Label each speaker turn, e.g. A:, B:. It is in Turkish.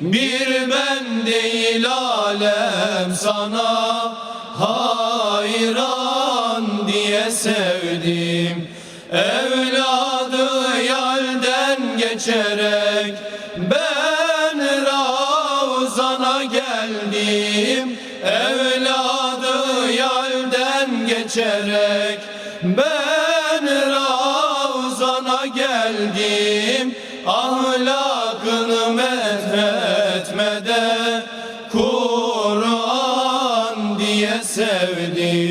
A: Bir ben değil alem sana Hayran diye sevdim. Evladı yalden geçerek Ben Ravzan'a geldim. Evladı yalden geçerek Ben Ravzan'a geldim. Ahlakını sevdim